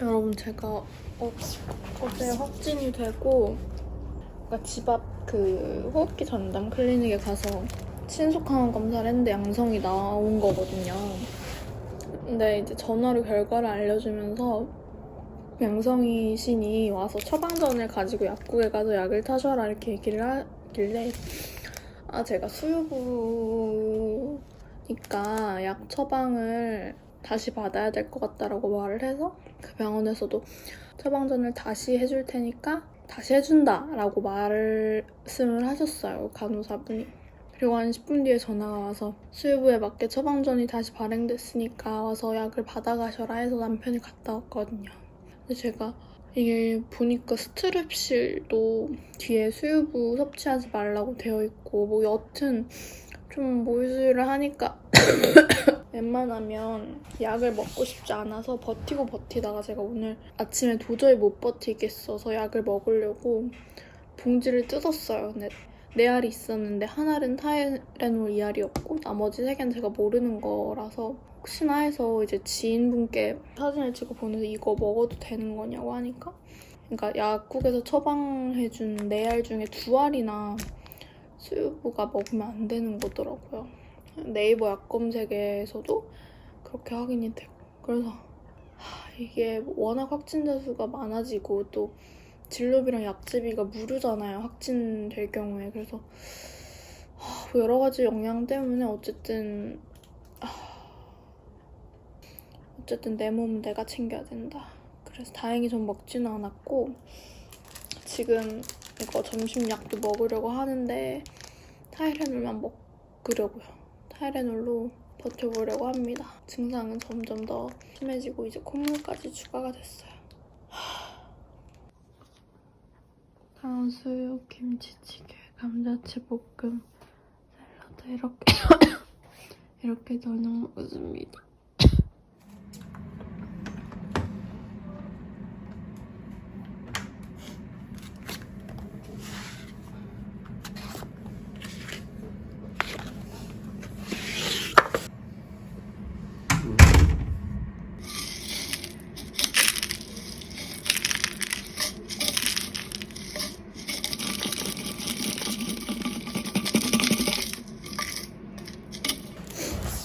여러분 제가 어, 어제 확진이 되고 그러니까 집앞 그 호흡기 전담 클리닉에 가서 신속항원 검사를 했는데 양성이 나온 거거든요. 근데 이제 전화로 결과를 알려주면서 양성이신이 와서 처방전을 가지고 약국에 가서 약을 타셔라 이렇게 얘기를 하길래 아 제가 수유부니까 약 처방을 다시 받아야 될 것 같다라고 말을 해서 그 병원에서도 처방전을 다시 해줄 테니까 다시 해준다라고 말씀을 하셨어요 간호사분이. 그리고 한 10분 뒤에 전화가 와서 수유부에 맞게 처방전이 다시 발행됐으니까 와서 약을 받아가셔라 해서 남편이 갔다 왔거든요. 근데 제가 이게 보니까 스트랩실도 뒤에 수유부 섭취하지 말라고 되어 있고 뭐 여튼 좀 모유수유를 하니까 웬만하면 약을 먹고 싶지 않아서 버티고 버티다가 제가 오늘 아침에 도저히 못 버티겠어서 약을 먹으려고 봉지를 뜯었어요. 근데 네 알이 있었는데 한 알은 타이레놀 2알이었고 나머지 세 개는 제가 모르는 거라서 혹시나 해서 이제 지인분께 사진을 찍어 보내서 이거 먹어도 되는 거냐고 하니까 그러니까 약국에서 처방해준 네 알 중에 두 알이나 수유부가 먹으면 안 되는 거더라고요. 네이버 약 검색에서도 그렇게 확인이 되고 그래서 하, 이게 워낙 확진자 수가 많아지고 또 진료비랑 약제비가 무료잖아요 확진될 경우에. 그래서 여러 가지 영향 때문에 어쨌든 하, 어쨌든 내 몸은 내가 챙겨야 된다. 그래서 다행히 전 먹지는 않았고 지금 이거 점심 약도 먹으려고 하는데 타이레놀만 먹으려고요 타이레놀로 버텨보려고 합니다. 증상은 점점 더 심해지고 이제 콧물까지 추가가 됐어요. 탕수육, 김치찌개, 감자채 볶음, 샐러드 이렇게 이렇게 저녁 먹습니다.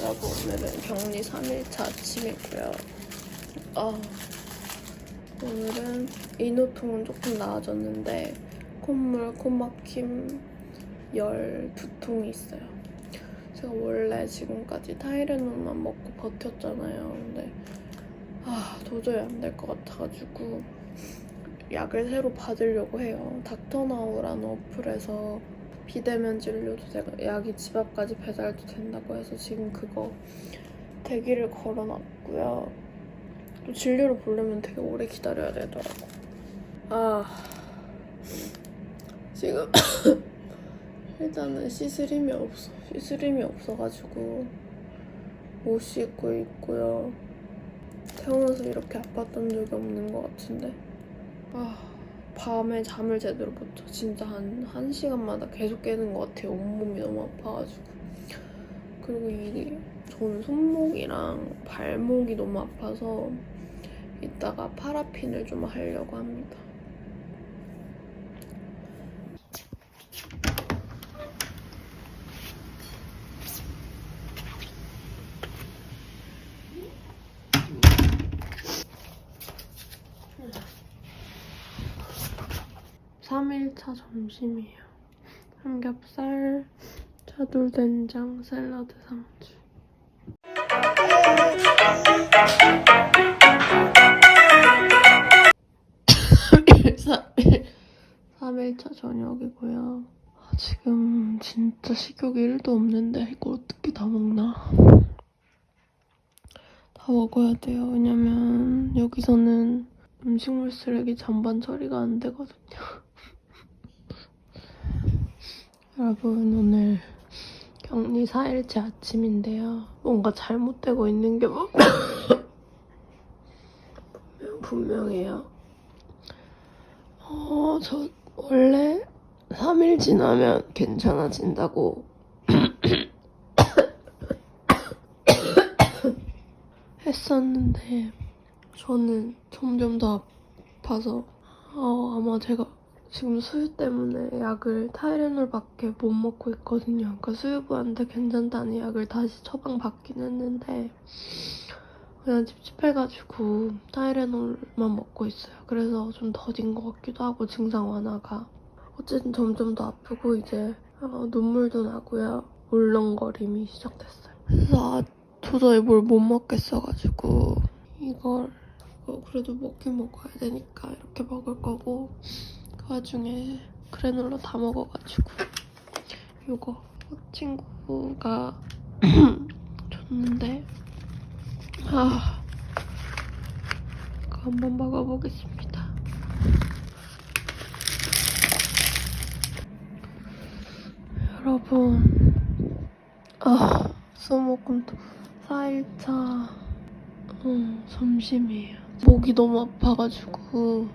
여러분 오늘은 격리 3일차 아침이고요. 아, 오늘은 인후통은 조금 나아졌는데 콧물, 코막힘, 열, 두통이 있어요. 제가 원래 지금까지 타이레놀만 먹고 버텼잖아요. 근데 아 도저히 안 될 것 같아가지고 약을 새로 받으려고 해요. 닥터나우라는 어플에서 비대면 진료도 되고 약이 집 앞까지 배달도 된다고 해서 지금 그거 대기를 걸어놨고요. 또 진료를 보려면 되게 오래 기다려야 되더라고. 아 지금 일단은 씻을 힘이 없어. 씻을 힘이 없어가지고 못 씻고 있고요. 태어나서 이렇게 아팠던 적이 없는 것 같은데. 아. 밤에 잠을 제대로 못 자. 진짜 한, 한 시간마다 계속 깨는 것 같아요. 온몸이 너무 아파가지고. 그리고 이, 저는 손목이랑 발목이 너무 아파서 이따가 파라핀을 좀 하려고 합니다. 삼일차 점심이에요. 삼겹살, 차돌 된장, 샐러드 상추. 저녁이고요. 아, 지금 진짜 식욕이 1도 없는데 이걸 어떻게 다 먹나? 다 먹어야 돼요. 왜냐면 여기서는 음식물 쓰레기 잔반 처리가 안 되거든요. 여러분 오늘 격리 4일째 아침인데요. 뭔가 잘못되고 있는 게 뭐... 분명, 분명해요. 어, 저 원래 3일 지나면 괜찮아진다고 했었는데 저는 점점 더 아파서 어, 아마 제가 지금 수유 때문에 약을 타이레놀밖에 못 먹고 있거든요. 그러니까 수유부한테 괜찮다는 약을 다시 처방 받긴 했는데 그냥 찝찝해가지고 타이레놀만 먹고 있어요. 그래서 좀 더딘 것 같기도 하고 증상 완화가 어쨌든 점점 더 아프고 이제 어, 눈물도 나고요. 울렁거림이 시작됐어요. 그래서 아, 도저히 뭘 못 먹겠어가지고 이걸 어, 그래도 먹긴 먹어야 되니까 이렇게 먹을 거고 그 와중에 그래놀라 다 먹어가지고 이거 친구가 줬는데 아 이거 한번 먹어보겠습니다. 여러분 아 수목금토 4일차 음, 점심이에요. 목이 너무 아파가지고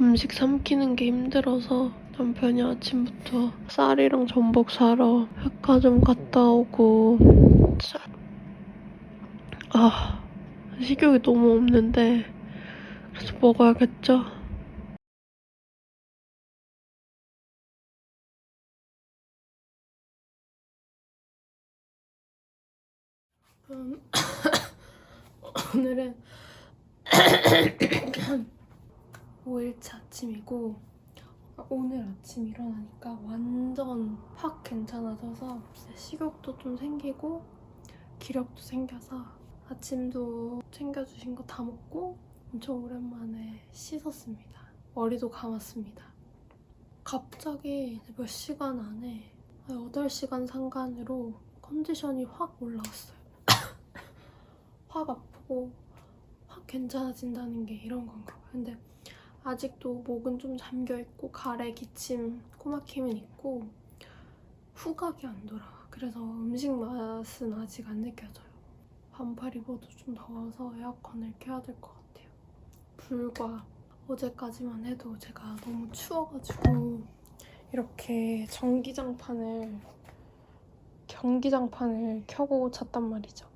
음식 삼키는 게 힘들어서 남편이 아침부터 쌀이랑 전복 사러 백화점 갔다 오고 자- 아 식욕이 너무 없는데 그래서 먹어야겠죠? 음, 오늘은 5일차 아침이고 오늘 아침 일어나니까 완전 확 괜찮아져서 식욕도 좀 생기고 기력도 생겨서 아침도 챙겨주신 거 다 먹고 엄청 오랜만에 씻었습니다. 머리도 감았습니다. 갑자기 몇 시간 안에 8시간 상간으로 컨디션이 확 올라왔어요. 확 아프고 확 괜찮아진다는 게 이런 건가 봐요. 근데 아직도 목은 좀 잠겨 있고 가래 기침 코막힘은 있고 후각이 안 돌아와. 그래서 음식 맛은 아직 안 느껴져요. 반팔 입어도 좀 더워서 에어컨을 켜야 될 것 같아요. 불과 어제까지만 해도 제가 너무 추워가지고 이렇게 전기장판을 경기장판을 켜고 잤단 말이죠.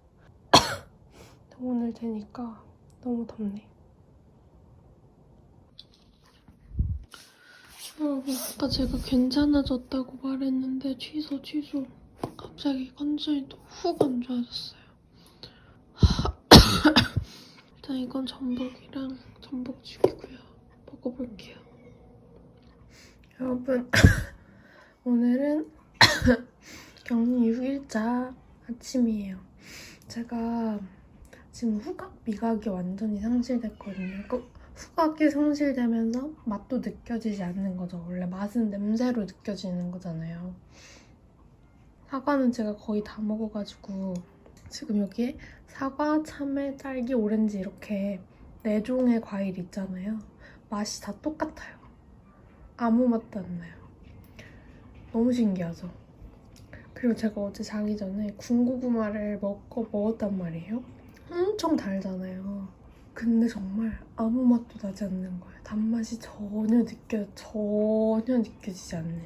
오늘 되니까 너무 덥네. 여러분, 아까 제가 괜찮아졌다고 말했는데 취소, 취소. 갑자기 컨디션이 또 훅 안 좋아졌어요. 일단 이건 전복이랑 전복죽이고요. 먹어볼게요. 여러분, 오늘은 격리 6일차 아침이에요. 제가 지금 후각 미각이 완전히 상실됐거든요. 그 후각이 상실되면서 맛도 느껴지지 않는 거죠. 원래 맛은 냄새로 느껴지는 거잖아요. 사과는 제가 거의 다 먹어가지고 지금 여기에 사과, 참외, 딸기, 오렌지 이렇게 네 종의 과일 있잖아요. 맛이 다 똑같아요. 아무 맛도 안 나요. 너무 신기하죠? 그리고 제가 어제 자기 전에 군고구마를 먹고 먹었단 말이에요. 엄청 달잖아요. 근데 정말 아무 맛도 나지 않는 거예요. 단맛이 전혀 느껴 전혀 느껴지지 않는.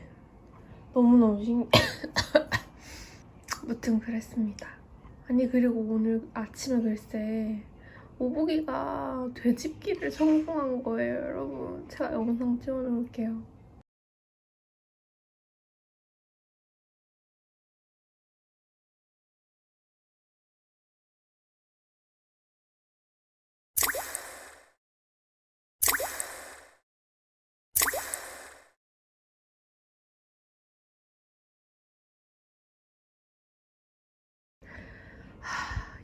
너무너무 신기. 아무튼 그랬습니다. 아니 그리고 오늘 아침에 글쎄 오복이가 되짚기를 성공한 거예요, 여러분. 제가 영상 찍어놓을게요.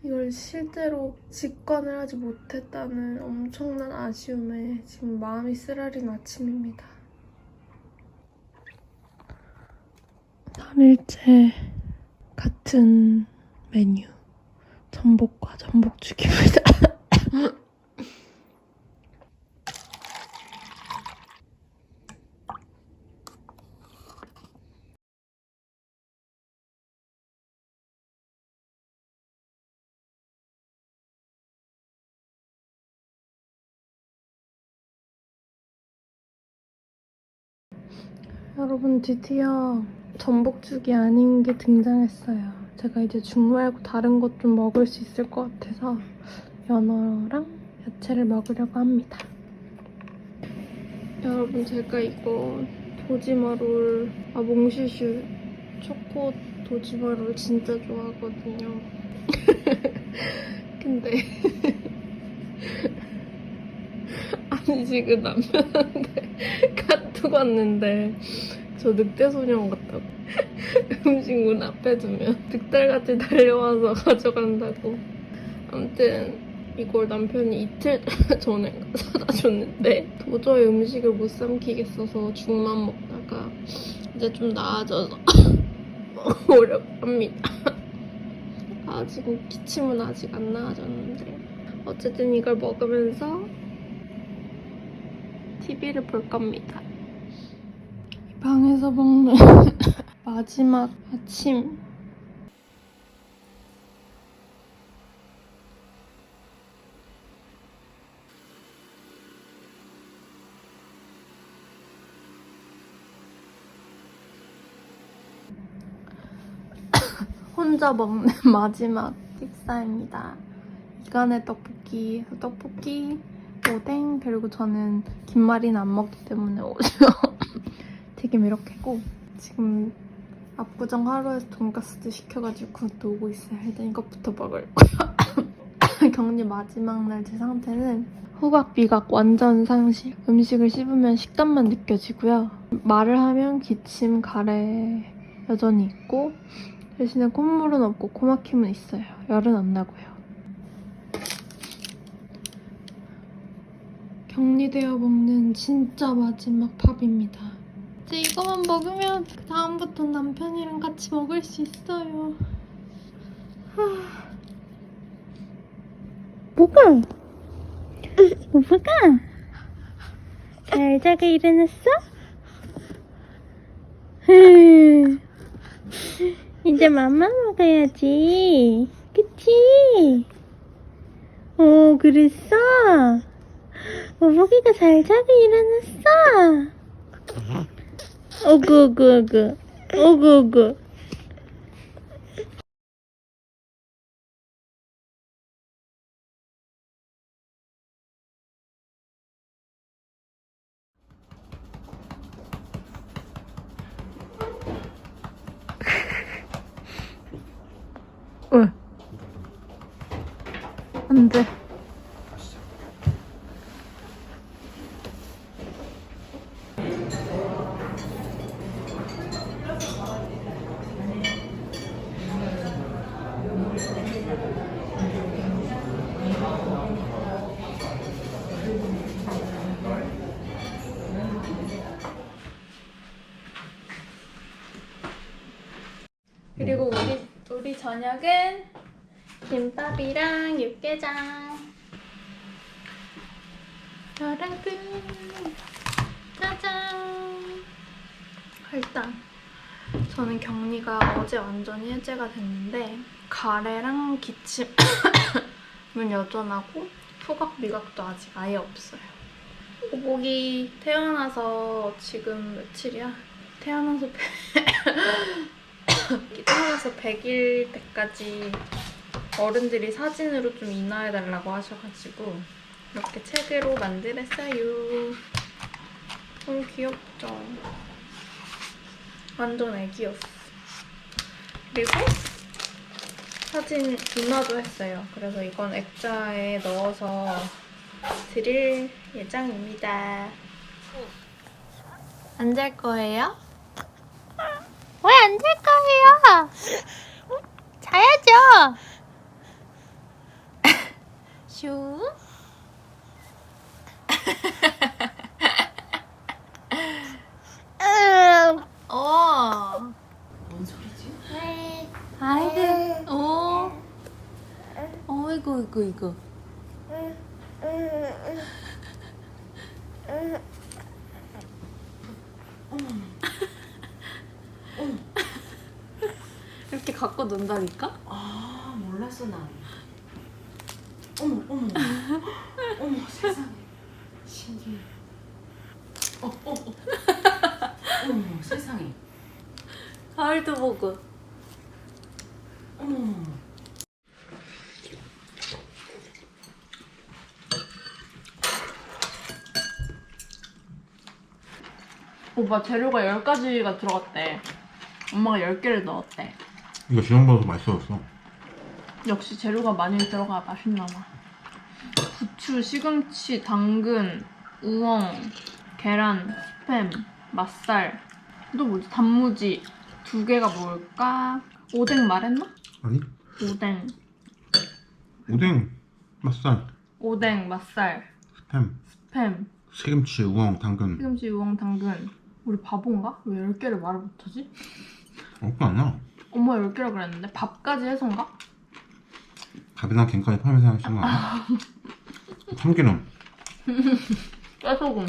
이걸 실제로 직관을 하지 못했다는 엄청난 아쉬움에 지금 마음이 쓰라린 아침입니다. 3일째 같은 메뉴 전복과 전복죽입니다. 여러분 드디어 전복죽이 아닌 게 등장했어요. 제가 이제 죽 말고 다른 것 좀 먹을 수 있을 것 같아서 연어랑 야채를 먹으려고 합니다. 여러분 제가 이거 도지마롤 아 몽시슈 초코 도지마롤 진짜 좋아하거든요. 근데 아니 지금 남편한테 카톡 왔는데 저 늑대 소년 같다고 음식 문 앞에 두면 늑달같이 달려와서 가져간다고. 아무튼 이걸 남편이 이틀 전에 사다 줬는데 도저히 음식을 못 삼키겠어서 죽만 먹다가 이제 좀 나아져서 어렵답니다. 아직 기침은 아직 안 나아졌는데 어쨌든 이걸 먹으면서 TV를 볼 겁니다. 이 방에서 먹는 마지막 아침 혼자 먹는 마지막 식사입니다. 이간의 떡볶이, 떡볶이, 오뎅, 그리고 저는 김말이는 안 먹기 때문에 오징어 튀김 이렇게 고 지금 압구정 하루에서 돈가스도 시켜가지고 그것도 오고 있어요. 일단 이것부터 먹을 거예요. 격리 마지막 날 제 상태는 후각, 비각 완전 상실. 음식을 씹으면 식감만 느껴지고요. 말을 하면 기침, 가래 여전히 있고 대신에 콧물은 없고 코막힘은 있어요. 열은 안 나고요. 격리되어 먹는 진짜 마지막 밥입니다. 이제 이거만 먹으면 그 다음부터 남편이랑 같이 먹을 수 있어요. 뭐가? 뭐가? 잘 자가 일어났어? 흐. 이제 맘마 먹어야지. 그치? 오, 그랬어? 오복이가 잘 자고 일어났어? 오구, 오구, 오구. 오구, 오구. 왜? 안 돼. 그리고 우리 우리 저녁은 육개장. 여러분, 짜잔. 일단 저는 격리가 어제 완전히 해제가 됐는데 가래랑 기침은 여전하고 후각 미각도 아직 아예 없어요. 오복이 태어나서 지금 며칠이야? 태어나서 태어나서 100일 때까지 어른들이 사진으로 좀 인화해달라고 하셔가지고 이렇게 책으로 만들었어요. 너무 귀엽죠? 완전 애기였어. 그리고 사진 인화도 했어요. 그래서 이건 액자에 넣어서 드릴 예정입니다. 안 잘 거예요? 왜 안 잘 거예요? 자야죠. 슈. 어. 뭔 소리지? 아이고. 어. 어이구 이구 이구. 이렇게 갖고 논다니까? 아 몰랐어 난. 어머 어머. 어머 세상에. 신기해. 어, 어, 어. 어머 세상에. 가을도 보고. 어머 오빠 재료가 10가지가 들어갔대. 엄마가 10개를 넣었대. 이거 지난번에도 맛있어졌어. 역시 재료가 많이 들어가 맛있나 봐. 부추, 시금치, 당근, 우엉, 계란, 스팸, 맛살. 또 뭐지? 단무지. 두 개가 뭘까? 오뎅 말했나? 아니? 오뎅. 오뎅, 맛살, 오뎅, 맛살, 스팸, 스팸, 시금치, 우엉, 당근. 시금치, 우엉, 당근. 우리 바본가? 왜 10개를 말을 못하지? 얼마 안 나. 엄마 10개라 그랬는데 밥까지 해서인가? 밥이랑 김까지 포함해서 하신 거 아니야? 참기름. 깨소금.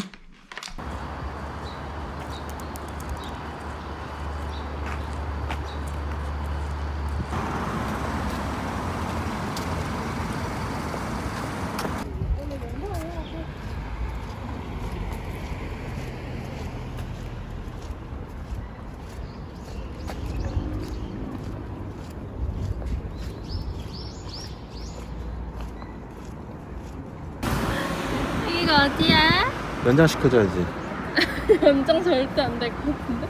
이거 어디야? 연장 시켜줘야지. 연장 절대 안 될 것 같은데?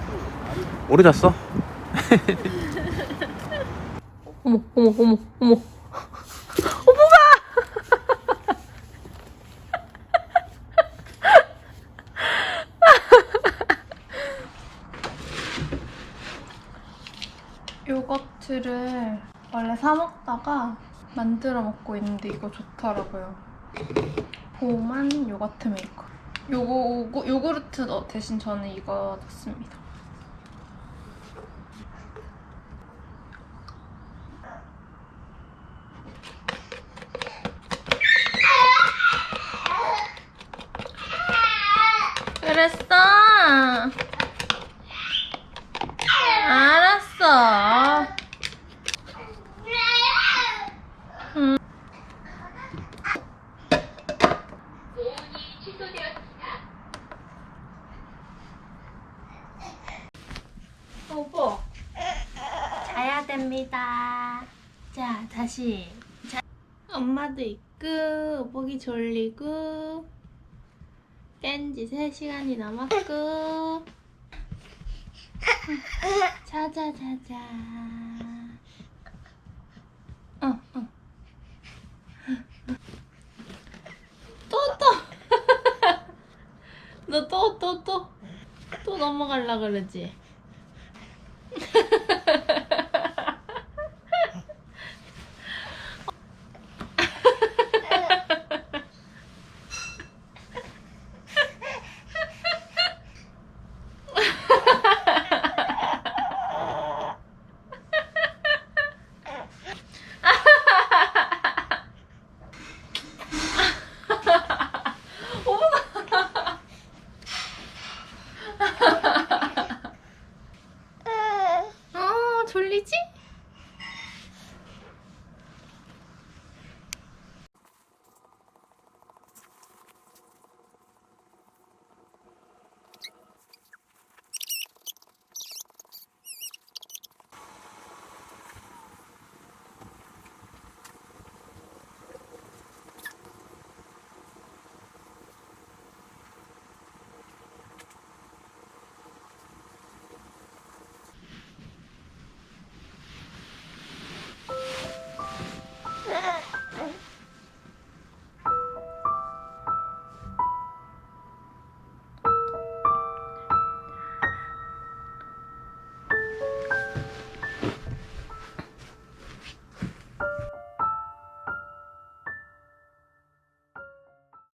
오래 잤어? 어머, 어머, 어머, 어머. 요거트를 원래 사 먹다가 만들어 먹고 있는데 이거 좋더라고요. 보만 요거트 메이커. 요거 요거 요구르트 넣- 대신 저는 이거 넣습니다. 그랬어. 알았어. 오빠. 자야 됩니다. 자, 다시. 자. 엄마도 있고, 보기 졸리고, 깬지 3시간이 넘었고. 자자, 자자. 어, 어. 또, 또! 너 또, 또, 또. 또 넘어갈라 그러지?